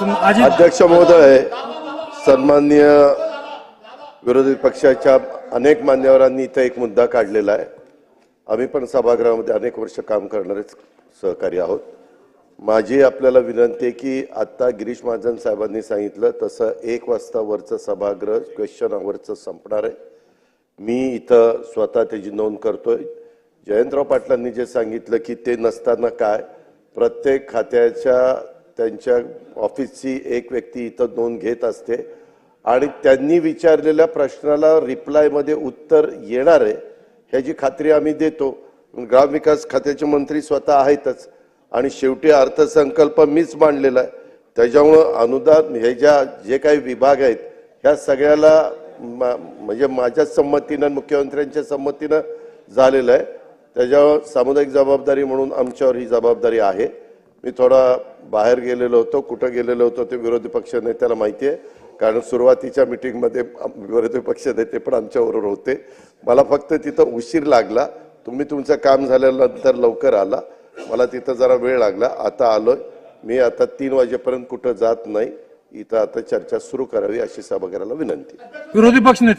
अध्यक्ष महोदय सन्माननीय विरोधी पक्षाच्या अनेक मान्यवरांनी इथं एक मुद्दा काढलेला आहे. आम्ही पण सभागृहामध्ये अनेक वर्ष काम करणारे सहकारी आहोत. माझी आपल्याला विनंती आहे की आत्ता गिरीश महाजन साहेबांनी सांगितलं तसं एक वाजता वरचं सभागृह क्वेश्चन आवरचं संपणार आहे. मी इथं स्वतः त्याची नोंद करतोय. जयंतराव पाटलांनी जे सांगितलं की ते नसताना काय प्रत्येक खात्याच्या त्यांच्या ऑफिसची एक व्यक्ती इथं नोंद घेत असते. आणि त्यांनी विचारलेल्या प्रश्नाला रिप्लायमध्ये उत्तर येणार आहे ह्याची खात्री आम्ही देतो. ग्रामविकास खात्याचे मंत्री स्वतः आहेतच. आणि शेवटी अर्थसंकल्प मीच मांडलेला आहे. त्याच्यामुळं अनुदान हे ज्या जे काही विभाग आहेत ह्या सगळ्याला मा- म्हणजे माझ्या संमतीनं मुख्यमंत्र्यांच्या संमतीनं झालेलं आहे. त्याच्यावर सामुदायिक जबाबदारी म्हणून आमच्यावर ही जबाबदारी आहे. मी थोडा बाहेर गेलेलो होतो कुठं गेलेलो होतो ते विरोधी पक्ष नेत्याला माहिती आहे. कारण सुरुवातीच्या मिटिंगमध्ये विरोधी पक्ष नेते पण आमच्याबरोबर होते. मला फक्त तिथं उशीर लागला. तुम्ही तुमचं काम झाल्यानंतर लवकर आला. मला तिथं जरा वेळ लागला. आता आलो मी आता तीन वाजेपर्यंत कुठं जात नाही. इथं आता चर्चा सुरू करावी अशी सभागृहाला विनंती. विरोधी पक्षनेते